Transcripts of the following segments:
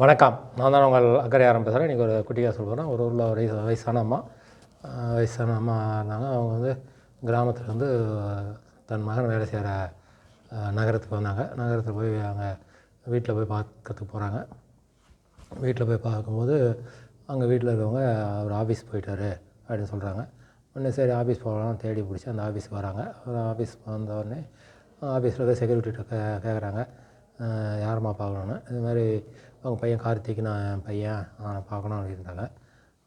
வணக்கம். நான் தான் உங்கள் அக்கறை பேசுகிறேன் இன்றைக்கி ஒரு குட்டியாக சொல்கிறேன் ஒரு ஊரில் ஒரு வயசு வயசான அம்மா. வயசான அம்மா இருந்தாங்க அவங்க வந்து கிராமத்தில் வந்து தன் மகன் வேலை செய்கிற நகரத்துக்கு வந்தாங்க. நகரத்தில் போய் அங்கே வீட்டில் போய் பார்க்கறதுக்கு போகிறாங்க வீட்டில் போய் பார்க்கும்போது அங்கே வீட்டில் இருக்கவங்க அவர் ஆஃபீஸ் போயிட்டாரு அப்படின்னு சொல்கிறாங்க உடனே சரி ஆஃபீஸ் போகலாம் தேடி பிடிச்சி அந்த ஆஃபீஸ்க்கு வராங்க. ஒரு ஆஃபீஸ் வந்த உடனே ஆஃபீஸில் தான் செக்யூரிட்டிகிட்ட கே கேட்குறாங்க யாரம்மா பார்க்கணுன்னு இது மாதிரி அவங்க பையன் கார்த்திக் நான் என் பையன் அவனை பார்க்கணும் அப்படின்றாங்க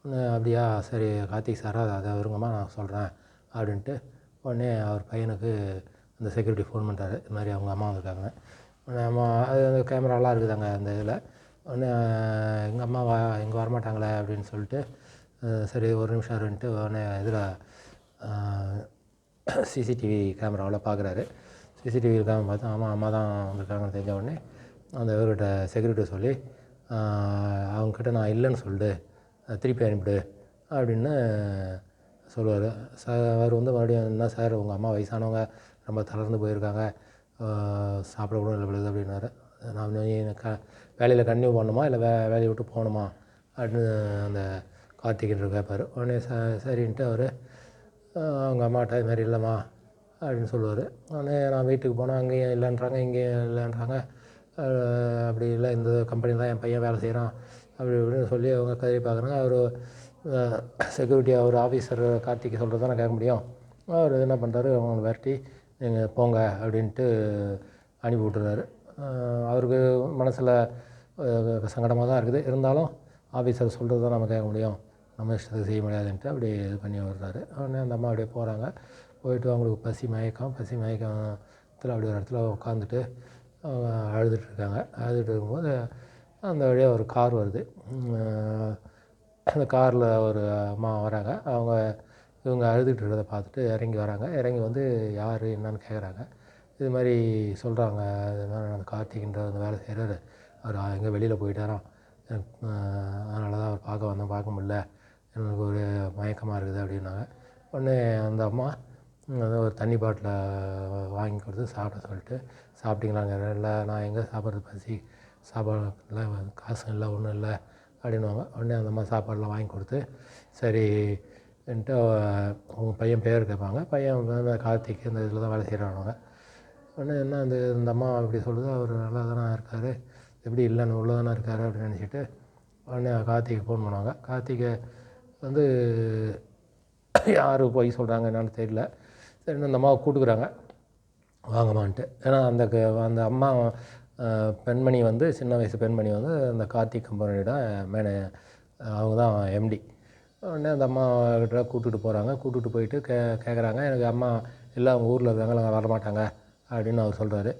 உடனே அப்படியா சரி கார்த்திக் சாரா அதை வருங்கம்மா நான் சொல்கிறேன் அப்படின்ட்டு உடனே அவர் பையனுக்கு அந்த செக்யூரிட்டி ஃபோன் பண்ணுறாரு இது மாதிரி அவங்க அம்மா வந்திருக்காங்க உடனே அம்மா அது அந்த கேமராலாம் இருக்குதாங்க அந்த இதில். உடனே எங்கள் அம்மா வா இங்கே வரமாட்டாங்களே அப்படின்னு சொல்லிட்டு சரி ஒரு நிமிஷம் இருந்துட்டு உடனே இதில் சிசிடிவி கேமராவில் பார்க்குறாரு. சிசிடிவி இருக்காமல் பார்த்து ஆமாம் அம்மா தான் வந்திருக்காங்கன்னு தெரிஞ்ச உடனே அந்த இவர்கிட்ட செக்யூரிட்டி சொல்லி அவங்கக்கிட்ட நான் இல்லைன்னு சொல்லிட்டு திருப்பி அனுப்பிடு. அப்படின்னு சொல்லுவார். சார் அவர் வந்து மறுபடியும் என்ன சார் உங்கள் அம்மா வயசானவங்க ரொம்ப தளர்ந்து போயிருக்காங்க. சாப்பிட கூட இல்லை பொழுது அப்படின்னாரு. நான் க வேலையில் கன்டினியூ பண்ணணுமா? இல்லை வே வேலையை விட்டு போகணுமா? அப்படின்னு அந்த கார்த்திகின்ற கேட்பார் உடனே ச சரின்ட்டு அவர் அவங்க அம்மாட்ட இது மாதிரி இல்லைம்மா. அப்படின்னு சொல்லுவார். உடனே நான் வீட்டுக்கு போனால் அங்கேயும் இல்லைன்றாங்க இங்கேயும் இல்லைன்றாங்க. அப்படி இல்லை இந்த கம்பெனியில் தான் என் பையன் வேலை செய்கிறான் அப்படி இப்படின்னு சொல்லி அவங்க கதறி பார்க்குறாங்க. அவர் செக்யூரிட்டி அவர் ஆஃபீஸர் கார்த்திக் சொல்கிறது தான் நான் கேட்க முடியும். அவர் என்ன பண்ணுறாரு அவங்களை விரட்டி நீங்கள் போங்க அப்படின்ட்டு அனுப்பி விட்டுறாரு. அவருக்கு மனசில் சங்கடமாக தான் இருக்குது. இருந்தாலும் ஆஃபீஸர் சொல்கிறது தான் நம்ம கேட்க முடியும். நம்ம இஷ்டத்துக்கு செய்ய முடியாதுன்ட்டு அப்படி இது பண்ணி வர்றாரு உடனே அந்த அம்மா அப்படியே போகிறாங்க போயிட்டு அவங்களுக்கு பசி மயக்கம் பசி மயக்கத்தில் அப்படி ஒரு இடத்துல உட்காந்துட்டு அவங்க அழுதுட்டு அழுதுட்டு இருக்கும்போது அந்த வழியாக ஒரு கார் வருது. அந்த காரில் ஒரு அம்மா வராங்க. அவங்க இவங்க அழுதுகிட்டு இருக்கிறத பார்த்துட்டு இறங்கி வராங்க. இறங்கி வந்து யார் என்னன்னு கேட்குறாங்க இது மாதிரி சொல்கிறாங்க இது மாதிரி அந்த கார்த்திகின்ற அந்த வேலை செய்கிறாரு அவர் எங்கே வெளியில் போயிட்டாராம். அதனால தான் அவர் பார்க்க வந்தோம். பார்க்க முடில எனக்கு ஒரு மயக்கமாக இருக்குது அப்படின்னாங்க. உடனே அந்த அம்மா அதுதான் ஒரு தண்ணி பாட்டிலை வாங்கி கொடுத்து சாப்பிட சொல்லிட்டு சாப்பிட்டீங்களாங்க? இல்லை நான் எங்கே சாப்பிட்றது பசி? சாப்பாடுல காசும் இல்லை ஒன்றும் இல்லை அப்படின்னுவாங்க. உடனே அந்த மாதிரி சாப்பாடெலாம் வாங்கி கொடுத்து சரின்ட்டு உங்கள் பையன் பேர் கேட்பாங்க. பையன் கார்த்திக் இந்த இதில் தான் வேலை செய்கிறானுங்க உடனே என்ன அந்த இந்த அம்மா இப்படி சொல்லுது அவர் நல்லா தானே இருக்கார் எப்படி இல்லைன்னு உள்ள தானே இருக்கார் அப்படின்னு நினச்சிட்டு உடனே கார்த்திக் ஃபோன் பண்ணுவாங்க. கார்த்திகை வந்து யார் போய் சொல்கிறாங்க என்னன்னு தெரியல. சரின்னு அந்த அம்மாவை கூட்டுக்குறாங்க. வாங்கம்மான்ட்டு. ஏன்னா அந்த க- அந்த அம்மா பெண்மணி வந்து சின்ன வயசு பெண்மணி வந்து அந்த கார்த்திக் கம்பெனியோட மேனே அவங்க தான் எம்டி உடனே அந்த அம்மா கிட்ட கூட்டுகிட்டு போகிறாங்க கூட்டுகிட்டு போயிட்டு கே கேட்குறாங்க எனக்கு அம்மா எல்லாம் அவங்க ஊரில் இருக்காங்க நாங்கள் வரமாட்டாங்க அப்படின்னு அவர் சொல்கிறாரு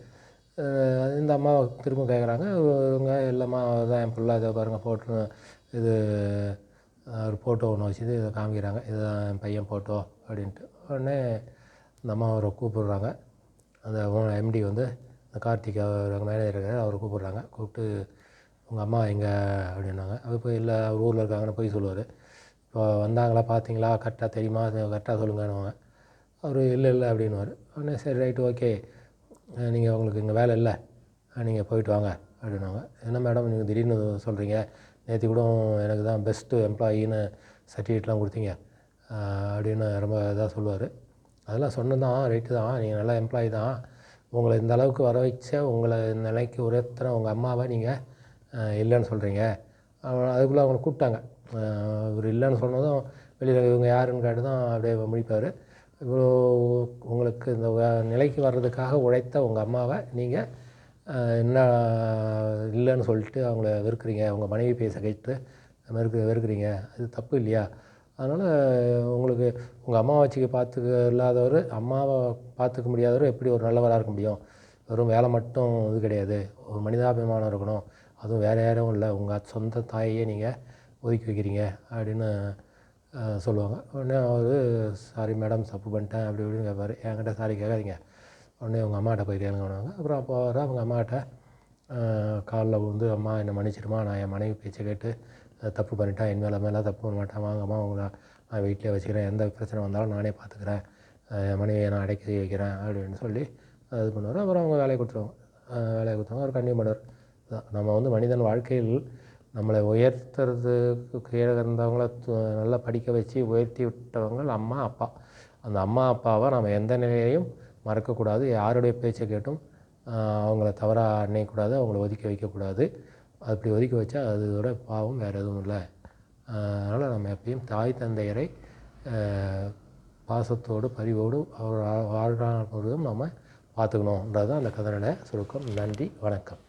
இந்த அம்மா திரும்ப கேட்குறாங்க இவங்க இல்லைம்மா தான் என் பிள்ளை. இதை பாருங்கள் போட்டு இது ஒரு ஃபோட்டோ ஒன்று வச்சுது இதை காமிக்கிறாங்க. இதுதான் என் பையன் ஃபோட்டோ அப்படின்ட்டு. உடனே அந்த அம்மா அவரை கூப்பிடுறாங்க. அந்த எம்டி வந்து அந்த கார்த்திக் அவர் மேனேஜர் இருக்கார் அவரை கூப்பிடுறாங்க. கூப்பிட்டு உங்கள் அம்மா எங்கே? அப்படின்னாங்க. அவர் போய் இல்லை அவர் ஊரில் இருக்காங்கன்னு போய் சொல்லுவார். இப்போ வந்தாங்களா பார்த்தீங்களா கரெக்டாக தெரியுமா? கரெக்டாக சொல்லுங்கன்னுவாங்க. அவர் இல்லை இல்லை அப்படின்னுவார். உடனே சரி ரைட்டு ஓகே. நீங்கள் உங்களுக்கு இங்கே வேலை இல்லை. நீங்கள் போயிட்டு வாங்க அப்படின்னாங்க. என்ன மேடம் நீங்கள் திடீர்னு சொல்கிறீங்க நேற்று கூட எனக்கு தான் பெஸ்ட்டு எம்ப்ளாயின்னு சர்டிஃபிகேட்லாம் கொடுத்தீங்க. அப்படின்னு ரொம்ப இதாக சொல்லுவார். அதெல்லாம் சொன்னதான் ரைட்டு தான் நீங்கள் நல்ல எம்ப்ளாயி தான். உங்களை இந்த அளவுக்கு வர வச்ச உங்களை இந்த நிலைக்கு உயர்த்தின உங்கள் அம்மாவை நீங்கள் இல்லைன்னு சொல்கிறீங்க அதுக்குள்ளே அவங்களை கூப்பிட்டாங்க. இவர் இல்லைன்னு சொன்னதும் வெளியில் இவங்க யாருன்னு கேட்டு தான் அப்படியே முடிப்பார். இவ்வளோ உங்களுக்கு இந்த நிலைக்கு வர்றதுக்காக உழைத்த உங்கள் அம்மாவை நீங்கள் என்ன இல்லைன்னு சொல்லிட்டு அவங்கள வெறுக்கிறீங்க. உங்கள் மனைவி பேச கேட்டு வெறுக்க வெறுக்கிறீங்க. அது தப்பு இல்லையா? அதனால் உங்களுக்கு உங்கள் அம்மாவை வச்சுக்க பார்த்துக்க இல்லாதவர் அம்மாவை பார்த்துக்க முடியாதவர் எப்படி ஒரு நல்லவராக இருக்க முடியும்? வெறும் வேலை மட்டும் இது கிடையாது. ஒரு மனிதாபிமானம் இருக்கணும். அதுவும் வேறு யாரும் இல்லை. உங்கள் சொந்த தாயையே நீங்கள் ஒதுக்கி வைக்கிறீங்க அப்படின்னு சொல்லுவாங்க. உடனே அவர் சாரி மேடம் தப்பு பண்ணிட்டேன். அப்படி இப்படின்னு கேட்பார் என்கிட்ட சாரி கேட்காதீங்க. உடனே உங்கள் அம்மாட்ட போய் கேளுங்கன்னாங்க அப்புறம் அப்போ அவர் அவங்க அம்மாட்ட காலில் விழுந்து அம்மா என்னை மன்னிச்சிடுமா? நான் என் மனைவி பேச்சை கேட்டு தப்பு பண்ணிட்டேன் என் மேலே மேலே தப்பு பண்ண மாட்டேன் வாங்கம்மா உங்களை நான் வீட்டிலே வச்சுக்கிறேன். எந்த பிரச்சனை வந்தாலும் நானே பார்த்துக்கிறேன் என் மனைவியை நான் அடைக்க வைக்கிறேன் அப்படின்னு சொல்லி இது பண்ணுவார். அப்புறம் அவங்க வேலையை கொடுத்துருவாங்க. வேலையை கொடுத்தாங்க. அவர் கண்டினியூ பண்ணுவார். தான். நம்ம வந்து மனிதன் வாழ்க்கையில் நம்மளை உயர்த்துறதுக்கு கீழே இருந்தவங்கள நல்லா படிக்க வச்சு உயர்த்தி விட்டவங்க அம்மா அப்பா. அந்த அம்மா அப்பாவை நம்ம எந்த நிலையிலையும் மறக்கக்கூடாது. யாருடைய பேச்சை கேட்டும் அவங்கள தவறாக நினைக்கக்கூடாது அவங்கள ஒதுக்கி வைக்கக்கூடாது. அப்படி ஒதுக்கி வச்சா அதோட பாவம் வேறு எதுவும் இல்லை அதனால் நம்ம எப்பயும் தாய் தந்தையரை பாசத்தோடு பரிவோடு அவர் வாழ்கிறான் பொழுதும் நம்ம பார்த்துக்கணுன்றது தான் அந்த கதனோட சுருக்கம் நன்றி வணக்கம்